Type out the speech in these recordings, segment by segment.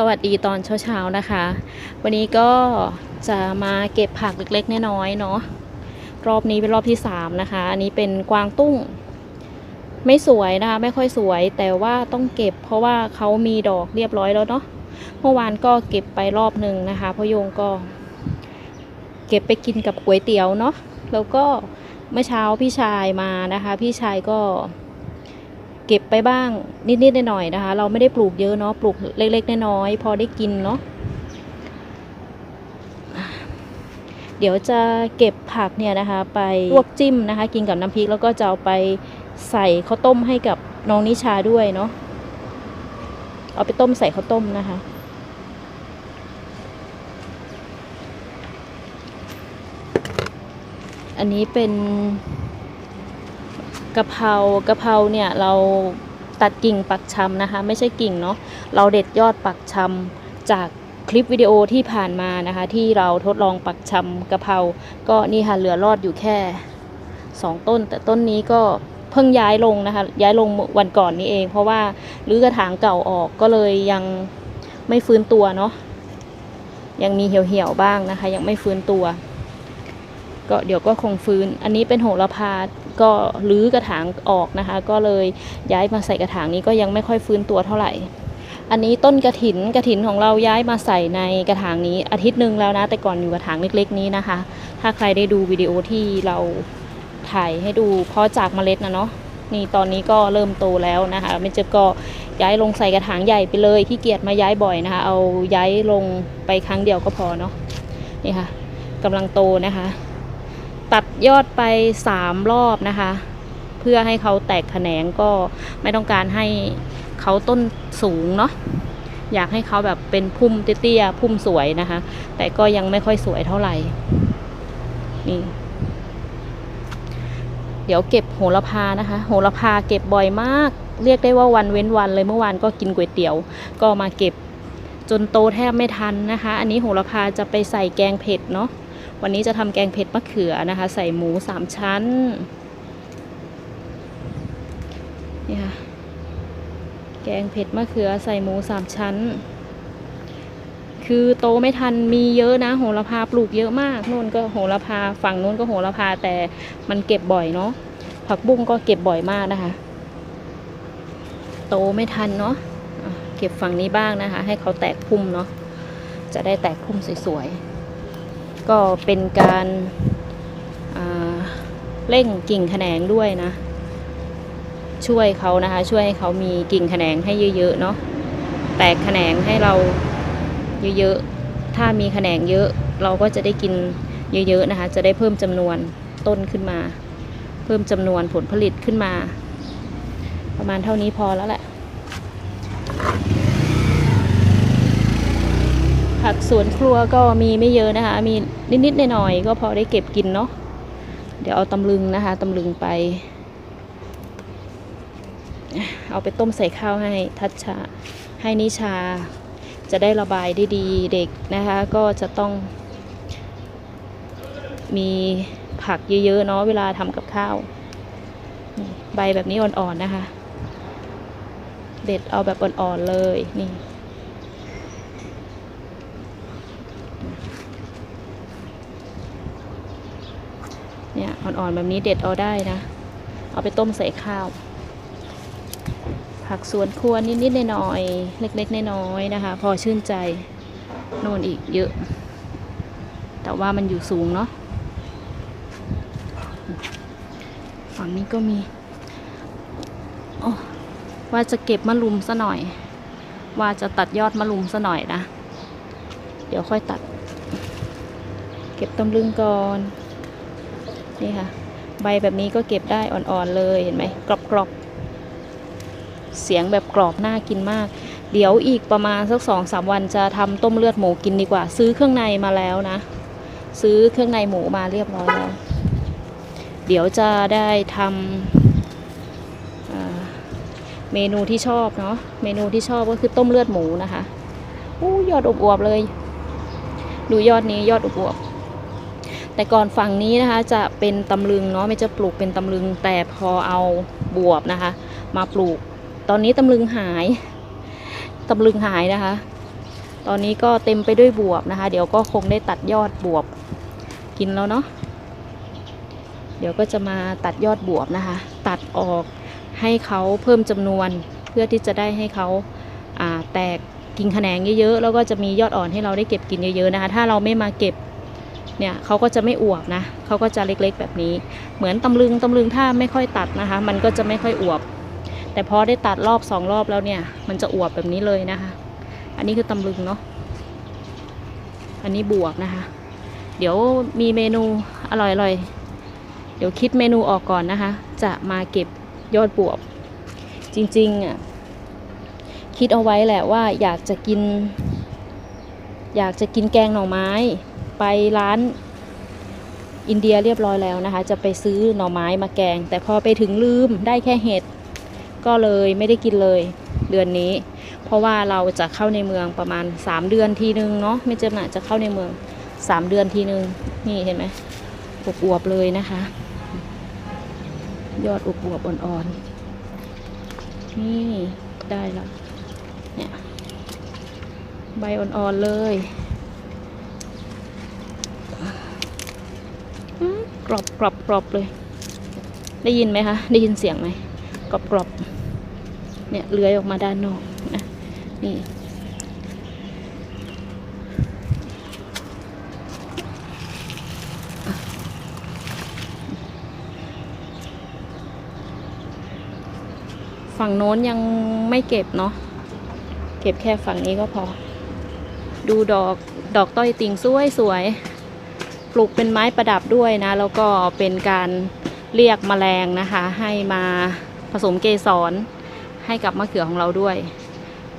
สวัสดีตอนเช้าๆนะคะ วันนี้ก็จะมาเก็บผักเล็กๆน้อยๆเนาะรอบนี้เป็นรอบที่3นะคะ อันนี้เป็นกวางตุ้ง ไม่สวยนะคะ ไม่ค่อยสวย แต่ว่าต้องเก็บ เพราะว่าเขามีดอกเรียบร้อยแล้วเนาะเมื่อวานก็เก็บไปรอบหนึ่งนะคะพ่อโยงก็ เก็บไปกินกับก๋วยเตี๋ยวเนาะแล้วก็เมื่อเช้าพี่ชายมานะคะ พี่ชายก็ เก็บไปบ้างนิดๆหน่อยๆนะคะ เราไม่ได้ปลูกเยอะเนาะปลูกเล็กๆน้อยๆพอได้กินเนาะเดี๋ยวจะเก็บผักเนี่ยนะคะ ไปลวกจิ้มนะคะ กินกับน้ำพริกแล้วก็จะเอาไปใส่ข้าวต้มให้กับน้องนิชาด้วยเนาะเอาไปต้มใส่ข้าวต้มนะคะ อันนี้เป็น กะเพรากะเพราเนี่ยเราตัดกิ่งปักชำนะคะ ไม่ใช่กิ่งเนาะเราเด็ดยอดปักชำจากคลิปวิดีโอที่ผ่านมานะคะ ที่เราทดลองปักชำกะเพราก็นี่ค่ะเหลือรอดอยู่แค่สองต้น แต่ต้นนี้ก็เพิ่งย้ายลงนะคะ ย้ายลงวันก่อนนี้เอง เพราะว่ารื้อกระถางเก่าออกก็เลยยังไม่ฟื้นตัวเนาะยังมีเหี่ยวๆบ้างนะคะ ยังไม่ฟื้นตัว ก็เดี๋ยวก็คงฟื้น อันนี้เป็นโหระพา ก็รื้อกระถางออกนะคะ ก็เลยย้ายมาใส่กระถางนี้ก็ยังไม่ค่อยฟื้นตัวเท่าไหร่ อันนี้ต้นกระถินกระถินของเราย้ายมาใส่ในกระถางนี้อาทิตย์หนึ่งแล้วนะ แต่ก่อนอยู่กระถางเล็กๆนี้นะคะ ถ้าใครได้ดูวิดีโอที่เราถ่ายให้ดูเพราะจากเมล็ดนะเนาะนี่ตอนนี้ก็เริ่มโตแล้วนะคะไม่เจอก็ย้ายลงใส่กระถางใหญ่ไปเลยขี้เกียจมาย้ายบ่อยนะคะ เอาย้ายลงไปครั้งเดียวก็พอเนาะนี่ค่ะกำลังโตนะคะ ตัดยอดไปสามรอบนะคะ เพื่อให้เขาแตกแขนงก็ไม่ต้องการให้เขาต้นสูงเนาะอยากให้เขาแบบเป็นพุ่มเตี้ยๆพุ่มสวยนะคะ แต่ก็ยังไม่ค่อยสวยเท่าไหร่นี่เดี๋ยวเก็บโหระพานะคะ โหระพาเก็บบ่อยมาก เรียกได้ว่าวันเว้นวันเลยเมื่อวานก็กินก๋วยเตี๋ยว ก็มาเก็บจนโตแทบไม่ทันนะคะ อันนี้โหระพาจะไปใส่แกงเผ็ดเนาะ วันนี้จะทำแกงเผ็ดมะเขือนะคะ ใส่หมูสามชั้นนี่ค่ะแกงเผ็ดมะเขือใส่หมูสามชั้น คือโตไม่ทันมีเยอะนะ โหระพาปลูกเยอะมากนู่นก็โหระพาฝั่งนู้นก็โหระพาแต่มันเก็บบ่อยเนาะผักบุ้งก็เก็บบ่อยมากนะคะ โตไม่ทันเนาะเก็บฝั่งนี้บ้างนะคะ ให้เขาแตกพุ่มเนาะจะได้แตกพุ่มสวยๆ ก็เป็นการเร่งกิ่งแขนงด้วยนะ ช่วยเขานะคะ ช่วยให้เขามีกิ่งแขนงให้เยอะๆเนาะแตกแขนงให้เราเยอะๆถ้ามีแขนงเยอะเราก็จะได้กินเยอะๆนะคะ จะได้เพิ่มจำนวนต้นขึ้นมา เพิ่มจำนวนผลผลิตขึ้นมา ประมาณเท่านี้พอแล้วแหละ ผักสวนครัวก็มีไม่เยอะนะคะ มีนิดๆหน่อยๆก็พอได้เก็บกินเนาะเดี๋ยวเอาตำลึงนะคะตำลึงไป เอาไปต้มใส่ข้าวให้ทัชชาให้นิชาจะได้ระบายได้ดีเด็กนะคะ ก็จะต้อง มีผักเยอะๆเนาะเวลาทำกับข้าว ใบแบบนี้อ่อนๆนะคะ เด็ดเอาแบบอ่อนๆเลยนี่ เนี่ย อ่อนๆแบบนี้เด็ดเอาได้นะ เอาไปต้มใส่ข้าว ผักสวนครัวนิดๆหน่อยๆเล็กๆน้อยๆนะคะ พอชื่นใจโน่นอีกเยอะ แต่ว่ามันอยู่สูงเนาะฝั่งนี้ก็มีโอ้ว่าจะเก็บมะลุมซะหน่อย ว่าจะตัดยอดมะลุมซะหน่อยนะ เดี๋ยวค่อยตัด เก็บตำลึงก่อน นี่ค่ะ ใบแบบนี้ก็เก็บได้อ่อนๆเลยเห็นไหมกรอบๆ เสียงแบบกรอบน่ากินมาก เดี๋ยวอีกประมาณสักสองสามวันจะทำต้มเลือดหมูกินดีกว่า ซื้อเครื่องในมาแล้วนะ ซื้อเครื่องในหมูมาเรียบร้อยแล้ว เดี๋ยวจะได้ทำอ่าเมนูที่ชอบเนาะเมนูที่ชอบก็คือต้มเลือดหมูนะคะอู้ยอดอวบเลย ดูยอดนี้ยอดอวบ แต่ก่อนฝั่งนี้นะคะจะเป็นตำลึงเนาะไม่จะปลูกเป็นตำลึงแต่พอเอาบวบนะคะ มาปลูก ตอนนี้ตำลึงหายตำลึงหายนะคะ ตอนนี้ก็เต็มไปด้วยบวบนะคะ เดี๋ยวก็คงได้ตัดยอดบวบกินแล้วเนาะเดี๋ยวก็จะมาตัดยอดบวบนะคะ ตัดออกให้เขาเพิ่มจำนวนเพื่อที่จะได้ให้เขาาแตกกิ่งแขนงเยอะๆแล้วก็จะมียอดอ่อนให้เราได้เก็บกินเยอะๆนะคะ ถ้าเราไม่มาเก็บ เนี่ยเขาก็จะไม่อวบนะเขาก็จะเล็กๆแบบนี้ เหมือนตำลึงตำลึงถ้าไม่ค่อยตัดนะคะ มันก็จะไม่ค่อยอวบ แต่พอได้ตัดรอบสองรอบแล้วเนี่ย มันจะอวบแบบนี้เลยนะคะ อันนี้คือตำลึงเนาะอันนี้บวบนะคะ เดี๋ยวมีเมนูอร่อยๆเดี๋ยวคิดเมนูออกก่อนนะคะ จะมาเก็บยอดบวบ จริงๆอะคิดเอาไว้แหละว่าอยากจะกิน อยากจะกินแกงหน่อไม้ ไปร้านอินเดียเรียบร้อยแล้วนะคะ จะไปซื้อหน่อไม้มาแกง แต่พอไปถึงลืมได้แค่เห็ดก็เลยไม่ได้กินเลยเดือนนี้ เพราะว่าเราจะเข้าในเมืองประมาณ 3 เดือนทีนึงเนาะไม่จอหนาจะเข้าในเมือง 3 เดือนทีนึงนี่เห็นไหมอวบๆเลยนะคะ ยอดอวบๆอ่อนๆนี่ได้แล้วเนี่ยใบอ่อนๆเลยอื้อ กรอบกรอบกรอบเลย ได้ยินไหมคะ ได้ยินเสียงไหมกรอบกรอบเนี่ยเลื้อยออกมาด้านนอกนะนี่ฝั่งโน้นยังไม่เก็บเนาะ เก็บแค่ฝั่งนี้ก็พอ ดูดอก ดอกต้อยติ่งสวยสวย ลูกเป็นไม้ประดับด้วยนะ แล้วก็เป็นการเรียกแมลงนะคะ ให้มาผสมเกสรให้กับมะเขือของเราด้วย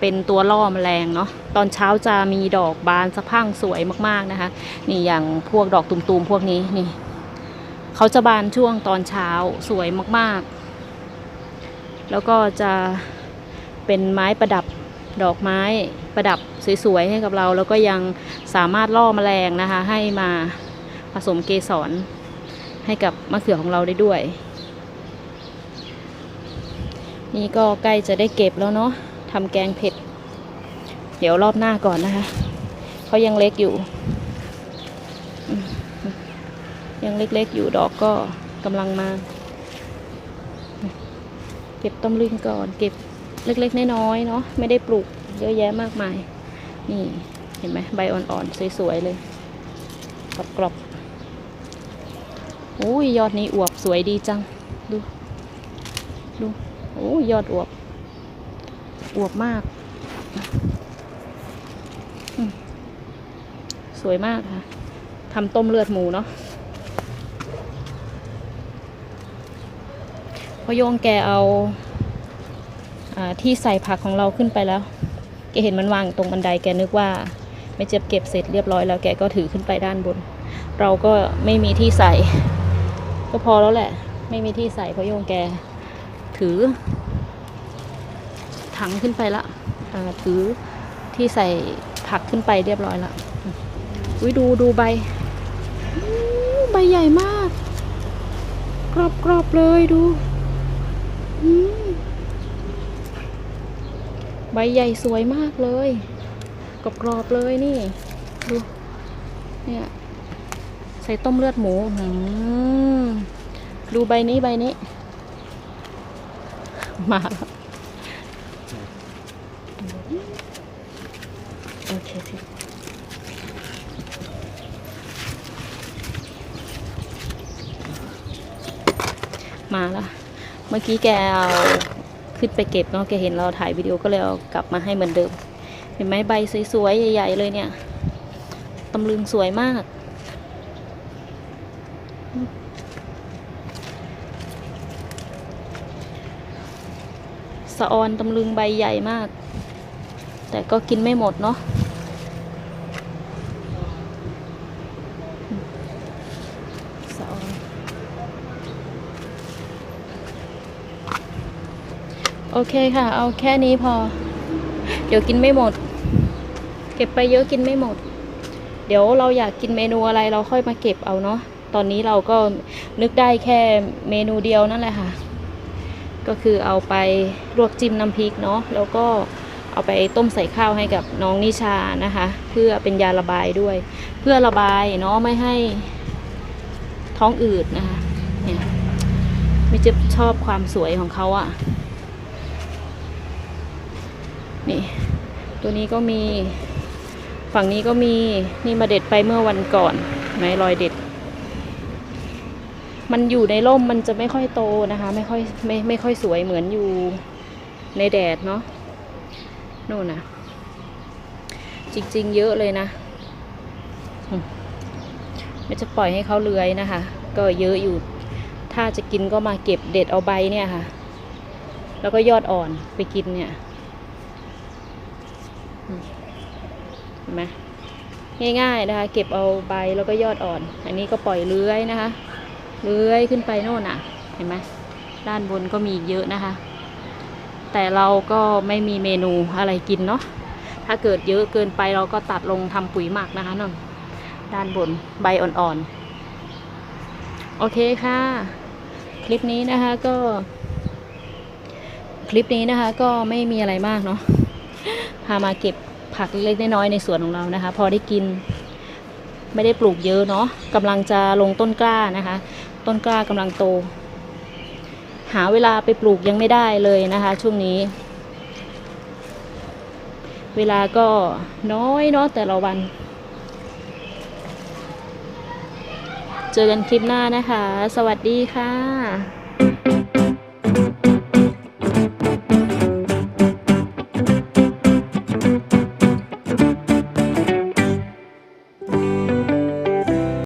เป็นตัวล่อแมลงเนาะตอนเช้าจะมีดอกบานสะพั่งสวยมากๆนะคะ นี่อย่างพวกดอกตุ่มๆพวกนี้นี่เขาจะบานช่วงตอนเช้าสวยมากๆ แล้วก็จะเป็นไม้ประดับดอกไม้ประดับสวยๆให้กับเรา แล้วก็ยังสามารถล่อแมลงนะคะ ให้มา ผสมเกสรให้กับมะเขือของเราได้ด้วย นี่ก็ใกล้จะได้เก็บแล้วเนาะทำแกงเผ็ด เดี๋ยวรอบหน้าก่อนนะคะเขายังเล็กอยู่ ยังเล็กๆอยู่ดอกก็กำลังมา เก็บต้มลึงก่อน เก็บเล็กๆน้อยๆเนาะไม่ได้ปลูกเยอะแยะมากมาย นี่เห็นไหมใบอ่อนๆ สวย ๆ เลยกรอบๆ อุ้ยยอดนี้อวบสวยดีจัง ดู ดูโอ้ยยอดอวบ อวบมาก สวยมากค่ะทำต้มเลือดหมูเนาะพอโยงแกเอาอาที่ใส่ผักของเราขึ้นไปแล้ว แกเห็นมันวางตรงบันไดแกนึกว่า ไม่เจ็บเก็บเสร็จเรียบร้อยแล้วแกก็ถือขึ้นไปด้านบน เราก็ไม่มีที่ใส่ ก็พอแล้วแหละ ไม่มีที่ใส่เพราะโยงแก ถือ ถังขึ้นไปละถือที่ใส่ผักขึ้นไปเรียบร้อยละอุ้ยดูดูใบใบใหญ่มาก กรอบกรอบเลยดูใบใหญ่สวยมากเลย กรอบกรอบเลยนี่ ดู เนี่ย ส่ต้มเลือดหมูดูใบนี้ใบนี้ มาแล้วโอเคสิมาแล้ว เมื่อกี้แกเอาขึ้นไปเก็บเนาะแกเห็นเราถ่ายวิดีโอก็เลยเอากลับมาให้เหมือนเดิม เห็นไหมใบสวยๆ ใหญ่ๆ เลยเนี่ยตำลึงสวยมาก สะออนตำลึงใบใหญ่มาก แต่ก็กินไม่หมดเนาะสะออนโอเคค่ะ เอาแค่นี้พอ เดี๋ยวกินไม่หมด เก็บไปเยอะกินไม่หมด เดี๋ยวเราอยากกินเมนูอะไรเราค่อยมาเก็บเอาเนาะตอนนี้เราก็นึกได้แค่เมนูเดียวนั่นแหละค่ะ ก็คือเอาไปลวกจิ้มน้ำพริกเนาะแล้วก็เอาไปต้มใส่ข้าวให้กับน้องนิชานะคะ เพื่อเป็นยาระบายด้วย เพื่อระบายเนาะไม่ให้ท้องอืดนะคะเนี่ยไม่จะชอบความสวยของเขาอะ่ะนี่ตัวนี้ก็มีฝั่งนี้ก็มีนี่มาเด็ดไปเมื่อวันก่อนไหมรอยเด็ด มันอยู่ในร่มมันจะไม่ค่อยโตนะคะ ไม่ค่อยไม่ไม่ค่อยสวยเหมือนอยู่ในแดดเนาะนู่นนะจริง ๆ เยอะเลยนะไม่จะปล่อยให้เขาเลื้อยนะคะ ก็เยอะอยู่ ถ้าจะกินก็มาเก็บเด็ดเอาใบเนี่ยค่ะ แล้วก็ยอดอ่อนไปกินเนี่ยเห็นไหมง่ายๆนะคะ เก็บเอาใบแล้วก็ยอดอ่อน อันนี้ก็ปล่อยเลื้อยนะคะ เลื้อยขึ้นไปโน่นน่ะ เห็นไหมด้านบนก็มีเยอะนะคะ แต่เราก็ไม่มีเมนูอะไรกินเนาะถ้าเกิดเยอะเกินไปเราก็ตัดลงทำปุ๋ยหมักนะคะนนด้านบนใบอ่อนๆ โอเคค่ะ คลิปนี้นะคะก็ คลิปนี้นะคะก็ไม่มีอะไรมากเนาะพามาเก็บผักเล็กน้อยในสวนของเรานะคะ พอได้กินไม่ได้ปลูกเยอะเนาะกำลังจะลงต้นกล้านะคะ ต้นกล้ากำลังโต หาเวลาไปปลูกยังไม่ได้เลยนะคะ ช่วงนี้ เวลาก็น้อยเนาะแต่ละวัน เจอกันคลิปหน้านะคะ สวัสดีค่ะ